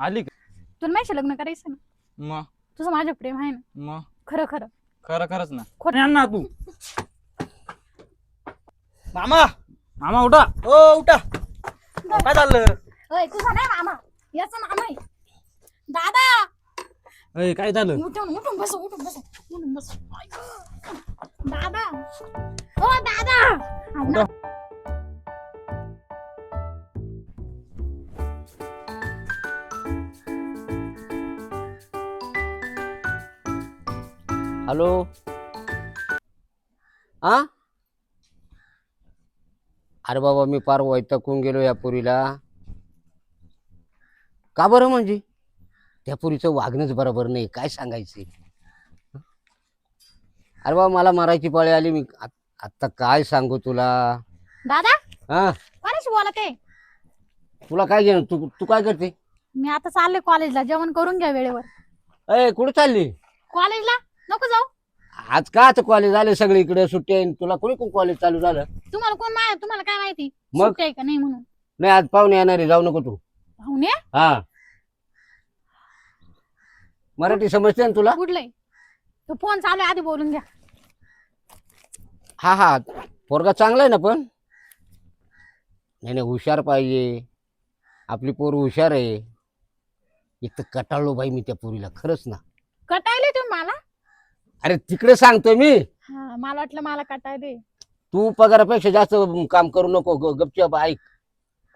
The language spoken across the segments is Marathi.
आली का? तुला माहिती लग्न करायचं ना? मग? तुझं माझं प्रेम आहे ना? मग? खरं खरं. खरं खरंच ना. खोटं. आण ना तू. मामा! मामा उठा. ओ उठा. अहो, काय चाललं? अय तुझा नाही मामा. याचा मामा आहे. दादा! अय काय झालं? उठून उठून बस उठून बस उठून बस. दादा! ओ दादा! हॅलो? हा अरे बाबा मी पार वैतकून गेलो या पुरीला. का बरं म्हणजे? त्या पुरीचं वागणंच बरोबर नाही काय सांगायचे? अरे बाबा मला मारायची पाळी आली मी आत- आत्ता काय सांगू तुला? दादा? हा कोणाशी बोलत? आहे तुला काय घेणं? तू तू काय करते? मी आता चालले कॉलेजला जेवण करून घ्या वेळेवर. अय कुठे चालली? कॉलेजला नको जाऊ. आज का आता कॉलेज आले सगळे इकडे सुट्टी आहे? तुला कोणी कोण कॉलेज चालू झालं? तुम्हाला कोण मा तुम्हाला काय माहिती? मग? सुट्टी आहे का नाही म्हणून? नाही आज पाहुणे येणार आहे जाऊ नको तू. भाऊने हा. मराठी समजते ना तुला? कुठलंय? तो फोन चालू आहे आधी बोलून घ्या. हा हा. पोरगा चांगला आहे ना पण? नाही नाही हुशार पाहिजे. आपली पोर हुशार आहे. एक तर कटाळलो बाई मी त्या पोरीला खरंच ना. अरे तिकडे सांगतोय मी. हा मला वाटलं मला कटायले तू पगारापेक्षा जास्त काम करू नको ग- गपचूप ऐक.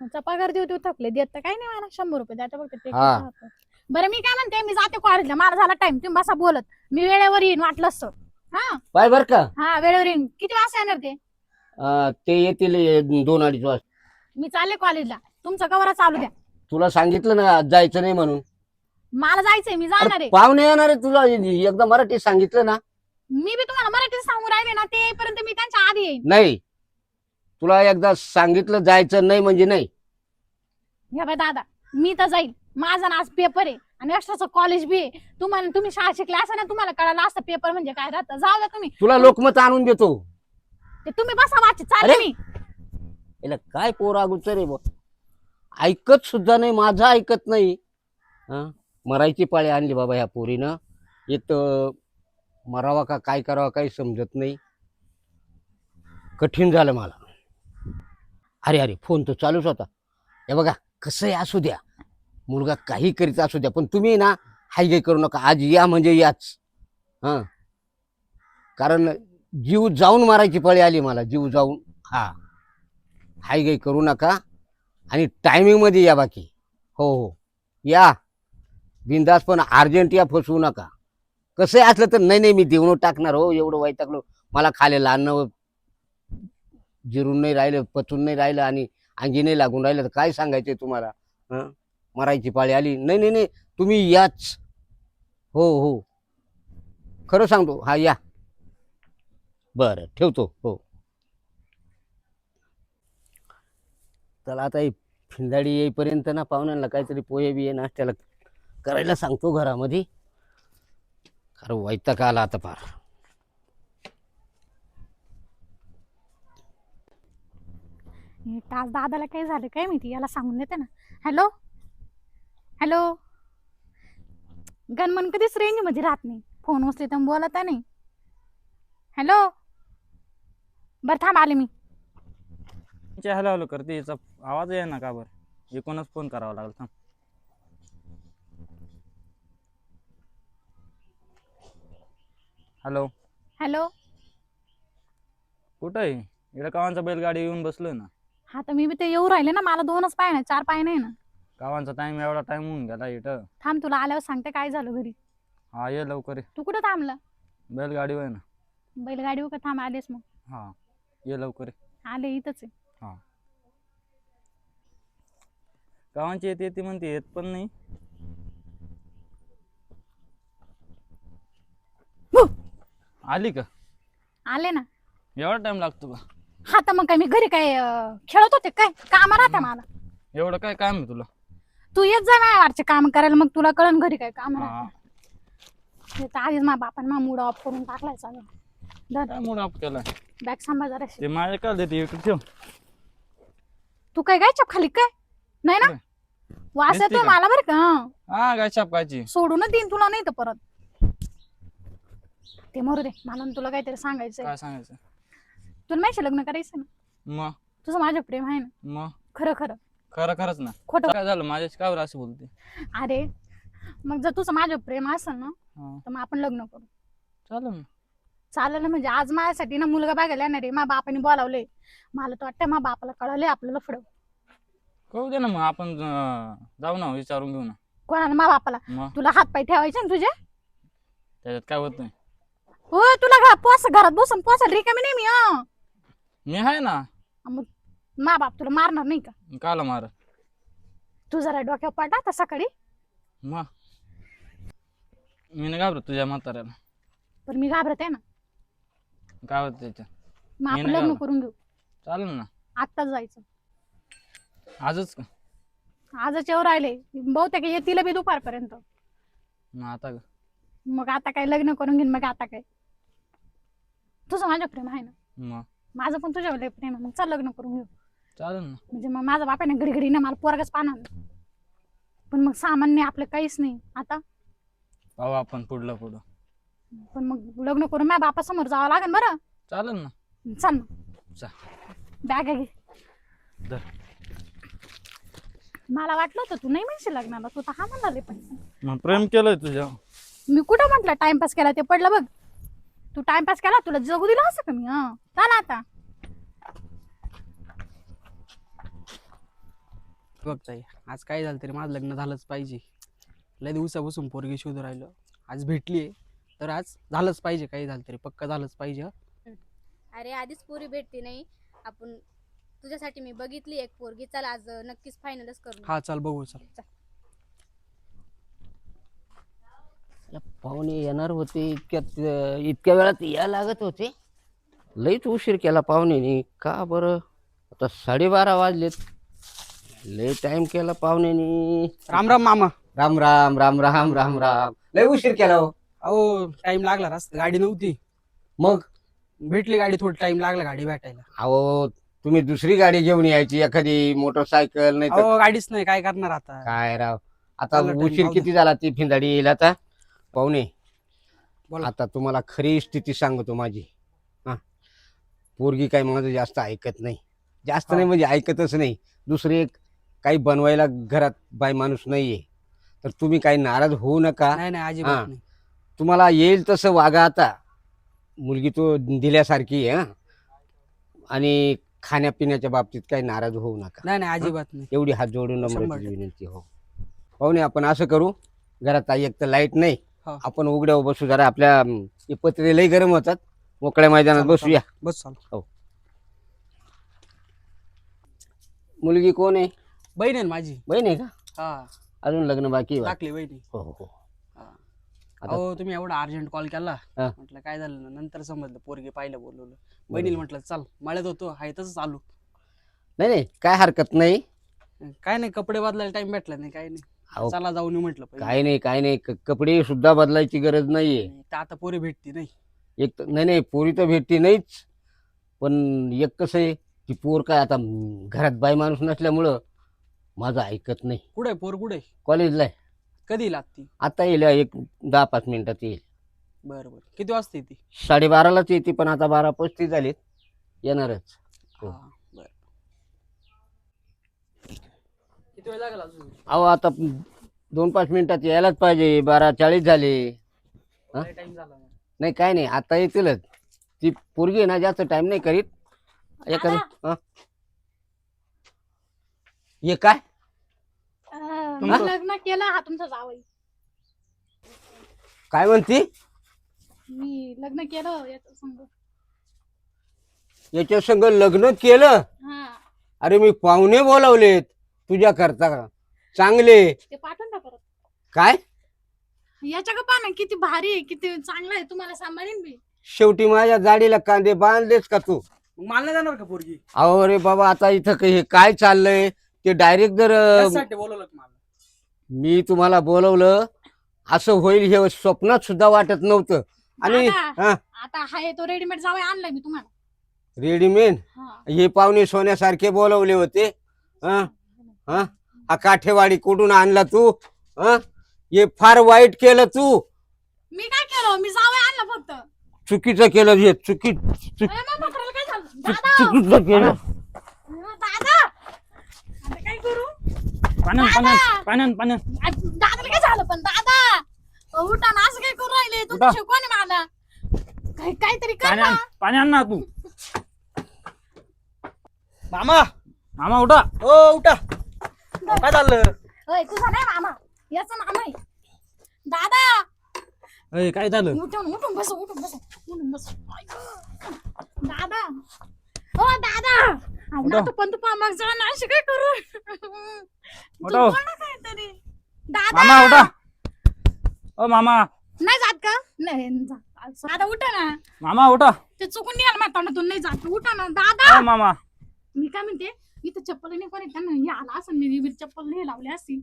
तुमचा पगार देऊ देऊ थकले देत तर काही नाही मला शंभर रुपये ते हा. राहतं. बरं मी काय म्हणते मी जाते कॉलेजला मला झाला टाइम तुम्ही बसा बोलत. मी वेळेवर येईन वाटलं असतं. हा? पाय बर का. हा वेळेवर येईन. किती वाजता येणार ते? अं, ते येतील दोन अडीच वाजता मी चालले कॉलेजला तुमचं कवरा चालू द्या. तुला सांगितलं ना आज जायचं नाही म्हणून. मला जायचंय मी जाणार आहे. पाहुणे येणार आहे तुला. एकदा मराठी सांगितलं ना. मी बी तुम्हाला मराठीत सांगू राहिले ना ते पर्यंत मी त्यांच्या आधी येईन. नाही. तुला एकदा सांगितलं जायचं नाही म्हणजे नाही. बाय दादा मी तर जाईल माझा ना आज पेपर आहे आणि एक्स्ट्राचं कॉलेज बी आहे. तुम्हाला तुम्ही शाळा शिकला असं ना तुम्हाला कळालं असतं पेपर म्हणजे काय राहतं. जाऊ द्या तुम्ही. तुला लोकमत आणून देतो. ते तुम्ही बसा वाचित चालले अरे! मी. याला काय पोर अगोदर रे बुवा. ऐकत सुद्धा नाही माझं ऐकत नाही. हं? मरायची पाळी आणली बाबा ह्या पोरीनं. एक मरावा का काय करावं काही समजत नाही. कठीण झालं मला. अरे अरे फोन तर चालूच होता. हे बघा कसंही असू द्या. मुलगा काही करीत असू द्या पण तुम्ही ना हाय करू नका. आज या म्हणजे याच. हां. कारण जीव जाऊन मारायची पळी आली मला जीव जाऊन. हा. हाय करू नका. आणि टायमिंगमध्ये या बाकी. हो हो. या. बिंदास पण अर्जंट या फसवू नका. कसंही असलं तर नाही नाही मी देऊन टाकणार हो एवढं वैतागलो मला खालेलं लहान जिरून नाही राहिलं पचून नाही राहिलं आणि अंगी नाही लागून राहिलं तर काय सांगायचंय तुम्हाला? हं? मरायची पाळी आली. नाही नाही नाही तुम्ही याच. हो हो. खरं सांगतो हा या. बरं ठेवतो हो. चला आता ही फिंदाडी येईपर्यंत ना पाहुण्यांना काहीतरी पोहे बी ये नाश्त्याला करायला सांगतो घरामध्ये. खरं वैताग आला आता फार. हे तास दादाला काय झालं काय माहिती? याला सांगून देते ना. हॅलो हॅलो गणमन कधीच रेंजमध्ये राहत नाही. फोन उचले तर बोलत नाही. हॅलो बरं थांब आले मी. हॅलो हॅलो करते. याचा आवाज आहे ना का बरं? एकूणच फोन करावा लागला. थांब. हॅलो. हॅलो. कुठं आहे? इकडे कावांचा बैलगाडी येऊन बसलोय ना. हा तर मी बी ते येऊ राहिले ना मला दोनच पाय नाही चार पाय नाही ना. कावांचा टाइम एवढा टाइम होऊन गेला इथं. थांब तुला आल्यावर सांगते काय झालं घरी. हा ये लवकर ये. तू कुठं थांबला? बैलगाडी आहे ना. बैलगाडी का? थांब आलेस मग. हा ये लवकर ये. आले इथंच आहे गावांची येते येते म्हणते येत पण नाही. आली का? आले ना. एवढा टाइम लागतो का? हा तर मग काय मी घरी काय अं, खेळत होते काय? काम राहते मला. एवढं काय काम आहे तुला? तू येत जा माझ्यावरचे काम करायला मग तुला कळन घरी काय काम हा. राहते. तर आधीच माझ्या बापान मा मूड ऑफ करून टाकलाय काय मूड ऑफ केला बॅग सांभाळ जराशी ते माझ्या देते इकडे ठेव. तू काय गायच्या खाली काय? नाही ना? वास दिसते येतोय का? मला बरं का? हं. हा काय छापकायची सोडूनच देईन तुला नाही तर परत. ते मरू दे. मला ना तुला काहीतरी सांगायचंय. काय सांगायचं तुला माहिती लग्न करायचं ना? मग तुझं माझं प्रेम आहे ना? मग खरं खरं. खरं खरंच ना. खोटं. काय झालं? माझ्याशी बरं असं बोलते? अरे मग जर तुझं माझं प्रेम असेल ना हा. तर मग आपण लग्न करू. चालेल ना. चालेल ना म्हणजे आज माझ्यासाठी ना मुलगा बघायला येणार आहे. माझ्या बापाने बोलावले मला तर वाटतं माझ्या बापाला कळालंय आपल्याला फड कळू दे ना मग आपण अं, जाऊ ना विचारून घेऊ ना. कोणाला? माझ्या बापाला. मग तुला हात पाय ठेवायचे ना तुझे? त्याच्यात काय होत नाही. हो तुला घा पोस घरात बसून पोसायला रिकामी नाही मी हं. मी आहे ना. मग मा बाप तुला मारणार नाही का? काला मार. तू जरा डोक्यावर पडला आता सकाळी. मग मी नाही घाबरत तुझ्या म्हाताऱ्याला. पण मी घाबरत आहे ना. काय होत त्याच्या मग मी आपण नाही लग्न घाबरत. करून घेऊ. चालेल ना. आत्ताच जायचं. आजच का? आजच येऊ राहिले. बहुतेक येतील बी दुपारपर्यंत. मग आता का? मग आता काय लग्न करून घेईन मग आता काय? तुझं माझं प्रेम आहे ना? मग? माझं पण तुझ्यावर लय प्रेम आहे. मग चल लग्न करून घेऊ. चालेल ना. म्हणजे मग माझा बाप आहे ना घडी घडी ना मला पोरगच पाहणार पण मग सामान्य आपलं काहीच नाही. आता? पाहू आपण पुढलं पुढं. पण मग लग्न करून माझ्या बापासमोर जावं लागेल बरं? चालेल ना. चल चा बॅग घे. धर. मला वाटलं होतं तू नाही म्हणशील लग्नाला. तू तर हा म्हणाले पण. मग प्रेम केलंय तुझ्या मी कुठं म्हटलं टाइमपास केला ते पडलं बघ. तू टाइमपास केला तुला जगू दिला असं का मी? हं. चला आता. बघ ताई आज काय झालं तरी माझं लग्न झालंच पाहिजे. लय दिवसापासून पोरगी शोधू राहिलो. आज भेटली तर आज झालंच पाहिजे काही झालं तरी पक्का झालंच पाहिजे हं. अरे आधीच पोरी भेटते नाही. आपण तुझ्यासाठी मी बघितली एक पोरगी. चल आज नक्कीच फायनलच करू. हा चल बघू चल. पाहुणे येणार होते इतक्यात अं, इतक्या वेळात या लागत होते. लईच उशीर केला पाहुण्याने का बरं? आता साडेबारा वाजलेत. लई टाइम केला पाहुण्याने राम राम मामा. राम राम राम राम राम राम. लय उशीर केला हो. अहो टाइम लागला रस्ता. गाडी नव्हती. मग? भेटली गाडी थोडी टाइम लागला गाडी भेटायला. अहो तुम्ही दुसरी गाडी घेऊन यायची एखादी मोटरसायकल नाही तर अहो गाडीच नाही. काय करणार आता? काय राव? आता चाललं time, उशीर. किती झाला ती फिंदाडी येईल आता? पाहुणे बोला. आता तुम्हाला खरी स्थिती सांगतो माझी. हा. पोरगी काय माझं जास्त ऐकत नाही. जास्त. नाही म्हणजे ऐकतच नाही. दुसरे एक काही बनवायला घरात बाय माणूस नाहीये. तर तुम्ही काही नाराज होऊ नका. नाही नाही. अजिबात नाही. तुम्हाला येईल तसं वागा आता. मुलगी तो दिल्यासारखी आहे हं. आणि खाण्यापिण्याच्या बाबतीत काही नाराज होऊ नका. नाही नाही अजिबात नाही. एवढी हात जोडून शंभर नम्रतेची टक्के. विनंती हो. पाहुणे आपण असं करू. घरात आई एक तर लाइट नाही. हो. आपण उघड्यावर बसू जरा आपल्या अं, हे पत्रे लई गरम होतात. मोकळ्या मैदानात चालेल, बसूया. बस चाल मुलगी कोण आहे? बहीण आहे ना माझी. बहीण आहे का? हा. अजून लग्न बाकी आहे टाकली बहिणी. हो हो हो. हा. आता- अहो तुम्ही एवढा अर्जंट कॉल केला. हा. म्हटलं काय झालं ना नंतर समजलं पोरगी पाहिलं बोलवलं. बहिणीला म्हटलं चल मळ्यात होतो हाय तसंच चालू नाही नाही काय हरकत नाही. काय नाही कपडे बदलायला टाइम भेटला नाही काय नाही. अहो, चला जाऊन येऊ म्हटलं पहिले. काय नाही काय नाही. क- कपडे सुद्धा बदलायची गरज नाहीये. नाही, तर आता पोरी भेटती नाही. एक तर नाही नाही पोरी तर भेटती नाहीच. पण एक कसं आहे ती पोर काय आता घरात बाई माणूस नसल्यामुळं माझं ऐकत नाही. कुठे पोर कुठे कॉलेजला आहे. कधी लागती आता येईल एक दहा पाच मिनिटात येईल. बरं बरं. किती वाजता येते? साडेबारालाच येते पण आता बारा पस्तीस झालेत. येणारच. हो. हा, बरं किती वेळ लागला अजून? अहो आता दोन पाच मिनिटात यायलाच पाहिजे. बारा चाळीस झाले. हा? टाइम झाला ना. नाही काय नाही. आता येतीलच. ती पोरगी आहे ना जास्त टाइम नाही करीत. एखादी हा? हे काय? अं, मी तुमचं- लग्न केलं. हा तुमचा जावई. काय म्हणती? मी लग्न केलं याचं संग. याच्या संग लग्न केलं? हा. अरे मी पाहुणे बोलावलेत. तुझ्या करता चांगले. ते पाठवून द्या परत. काय? याच्या का पाना किती भारी आहे किती चांगलं आहे तुम्हाला सांभाळीन मी. शेवटी माझ्या जाडीला कांदे बांधलेच का तू? मग मला नाही जाणार का पोरगी? अहो रे बाबा आता इथं काही हे काय चाललंय? ते डायरेक्ट जर अं, त्यासाठी बोलवलं तुम्हाला? मी तुम्हाला बोलवलं असं होईल हे स्वप्नात सुद्धा वाटत नव्हतं. आणि दादा, हा. आता हाय तो रेडीमेड जावई आणलाय मी तुम्हाला. रेडीमेड हा. हे पाहुणे सोन्यासारखे बोलवले होते. हा. हा? हा काठेवाडी कुठून आणला तू? हं? हे फार वाईट केलं तू. मी काय केलं? मी जावं आणलं फक्त. चुकीचं केलं हे चुकी अरे मग म्हाताऱ्याला काय झालं? दादा! चुकीचं केलं. अरे दादा! आता काय करू? दादाला काय झालं पण दादा? अहो, उठा ना असं काय करू राहिले? तुमचं उठा. शिकवण आहे मला काही काहीतरी कर ना तू. मामा! मामा उठा. हो उठा. काय झालं? होय तुझा नाही मामा. याचा मामा आहे. दादा! अय काय झालं? उठून उठून बस उठून बस उठून. दादा! हो दादा. ना तू पण तू पामाग जा ना अशी काय करू? तू उठा. बोल ना काहीतरी? दादा! मामा उठा. ओ मामा. नाही जात का? नाही जा. दादा उठा ना. मामा उठा. ते चुकून निघाल माझ्या तोंडातून. नाही जात. उठा ना दादा! ओ मामा. मी काय म्हणते? इथं चप्पल नाही कोणी. त्यांना हे आला असं मी विविध चप्पल नाही लावली असती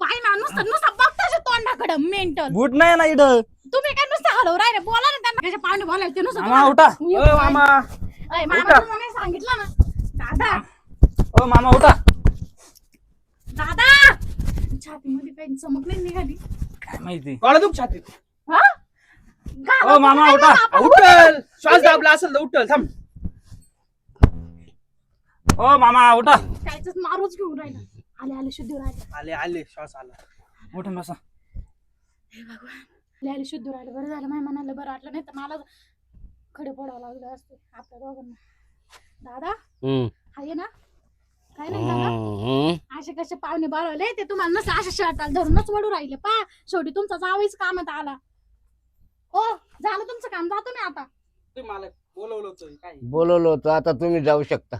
पाय ना नुसतं नुसतं बघताच तोंडाकडं मेंटल बूट नाही ना इथं. तुम्ही काय नुसतं हलव राहिले? बोला ना त्यांना. त्याच्या पाहुणे बोलायला ते नुसतं मामा उठा. ओ मामा. अय, मामा उठा. तुम्हाला नाही सांगितलं ना. दादा. ओ मामा उठा. दादा. छातीमध्ये काही चमक नाही निघाली. काय माहिती? कळा दुख छातीत. हा? गावात ओ मामा काय उठा? उठल. श्वास दाबला असेल तर उठल. थांब. ओ मामा उठा. कायच मारूच घेऊन राहिला. आले आले शुद्ध राहिले. आले आले श्वास आला. उठून बसा. हे भगवान. आले आले शुद्ध राहिले. बरं झालं माझ्या मनाला बरं वाटलं. नाही तर मला खडे पडावं लागलं असते आपल्या दोघांना. दादा? हम्म, आहे ना. काय नाही. असे कसे पाहुणे बाळवले ते तुम्हाला नसलं अशा शर्टाला धरूनच वडू राहिले. पा शेवटी तुमचा जावईच कामात आला. हो झालं तुमचं काम. जातो मी आता. बोलवलं होतं. आता तुम्ही जाऊ शकता.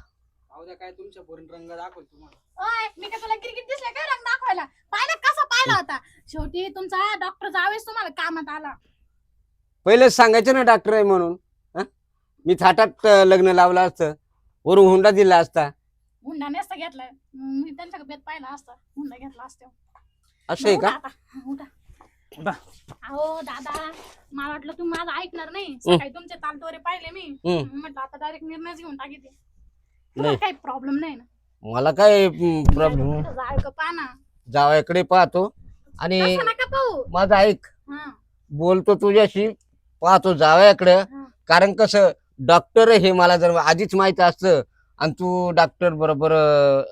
अहो द्या काय तुमच्या पोरीन रंग दाखवल तुम्हाला. ओय मी काय तुला क्रिकेट दिसलं काय रंग दाखवायला? पाहिलं कसा पाहिला होता? शेवटी तुमचा डॉक्टर जावेच तुम्हाला कामात आला. पहिलेच सांगायचं ना डॉक्टर आहे म्हणून हं? मी थाटात अं, लग्न लावलं असतं वरून हुंडा दिला असता. हुंडा नसता घेतलाय मी त्यांच्याकडे बेत पाहिला असता हुंडा घेतला असता. असं आहे का? उठा अहो दादा मला वाटलं तुम्ही माझं ऐकणार नाही. सकाळी तुमचे तालतोरे पाहिले मी. हम्म. म्हटलं आता डायरेक्ट निर्णयच घेऊन टाकी ते नाही. काही प्रॉब्लेम नाही ना? मला काय प्रॉब्लेम कुठं जाय का पाना जावायकडे पाहतो. आणि तसं नका पाहू. माझं ऐक. हा. बोलतो तुझ्याशी पाहतो जावयाकडं. हा. कारण कसं डॉक्टर हे मला जर आधीच माहीत असतं आणि तू डॉक्टर बरोबर अं,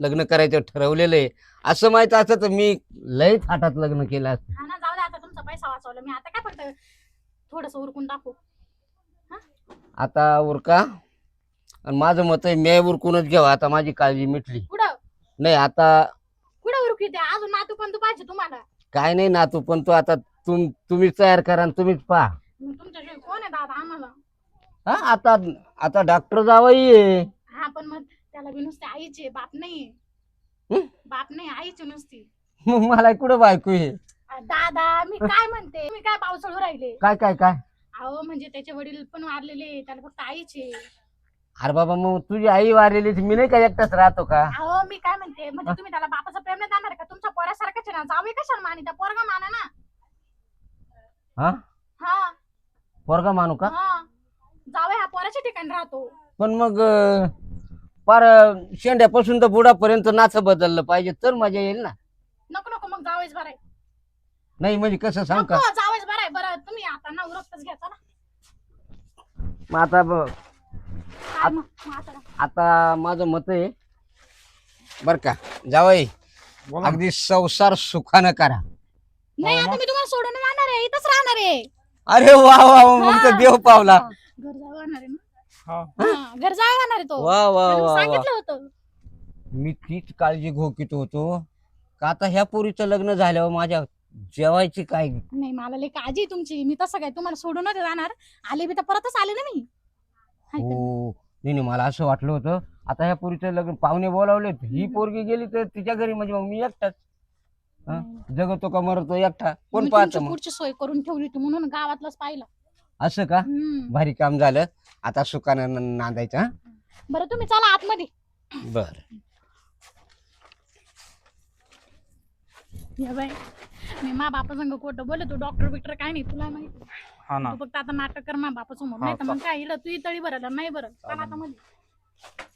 लग्न करायचं ठरवलेलं आहे. असं माहीत असतं तर मी लय थाटात लग्न केलं असतं. हा ना जाऊ दे आता तुमचा पैसा वाचवला मी. आता काय फक्त थोडस उरकून टाकू? आता उरका. आणि माझं मत आहे मी उरकूनच घ्यावं. आता माझी काळजी मिटली. कुठं? नाही आता कुठं उरकू द्या अजून नातू पण तू पाहिजे तुम्हाला? काय नाही ना तू पण तू आता तुम तुम्हीच तयार करा आणि तुम्हीच पहा. मग तुमच्याशिवाय कोण आहे दादा आम्हाला? हा आता आता डॉक्टर जावई आहे. हा पण मग त्याला बी नुसते आईचे बाप नाही हं? बाप नाही आईची नुसती. मग मला कुठं बायको आहे? आ, दादा मी काय म्हणते? मी काय पावसाळू राहिले? काय काय काय? अहो म्हणजे त्याचे वडील पण वारलेले त्याला फक्त आईचे. अरे बाबा मग तुझी आई वारलेली मी नाही का एकटाच राहतो का? अहो मी काय म्हणते म्हणजे तुम्ही त्याला बापाचं प्रेम नाही जाणार का? तुमच्या पोरासारखंच आहे ना जावे कशाला मानी? त्या पोरगा माना ना. हा? हा. पोरगा मानू का? हा. जावे हा पोराच्या ठिकाणी राहतो. पण मग अं, पार अं, शेंड्यापासून तर बुडापर्यंत नाचं बदललं पाहिजे तर मजा येईल ना? नको नको मग जावेच बरं आहे. नाही म्हणजे कसं सांग का? नको जावेच बरं आहे. बरं तुम्ही आता ना उरकतच घ्या चला. मग आता ब- आता माझं मत आहे बर का जावई बोला अगदी संसार सुखानं करा. नाही आता मी तुम्हाला सोडून जाणार आहे इथंच राहणार आहे. अरे वा वा वा, मग तर हा. देव पावला. घर जावं आहे ना? हा. हा, घर जावं आहे तो. वा वा वा वा. सांगितलं होतं. मी तीच काळजी घोकीत होतो. का आता ह्या पोरीचं लग्न झाल्यावर माझ्या जेवायची काय? नाही मला लई काळजी आहे तुमची. मी तसं काय तुम्हाला सोडून नव्हते जाणार. आले बी तर परतच आले ना मी. हाय का? हो. नाही नाही मला असं वाटलं होतं. आता ह्या पोरीचं लग्न पाहुणे बोलावले ही पोरगी गेली तर तिच्या घरी म्हणजे मग मी एकटाच. हा? जगतो का मरतो एकटा? कोण मी पाहतं तुमची मग? पुढची सोय करून ठेवली होती म्हणून गावातलंच पाहिलं. असं का? हम्म. भारी काम झालं. आता सुखानं न- नांदायचं हा? बरं तुम्ही चला आतमध्ये. बर. या बाई मी मा बापा संग खोटं बोले तू डॉक्टर बिक्टर काय नाही तुला माहिती. तू फक्त आता नाटक कर मा बापासमोर नाही तर मग काय हिला तू ही तळी भरायला नाही बरं आता मध्ये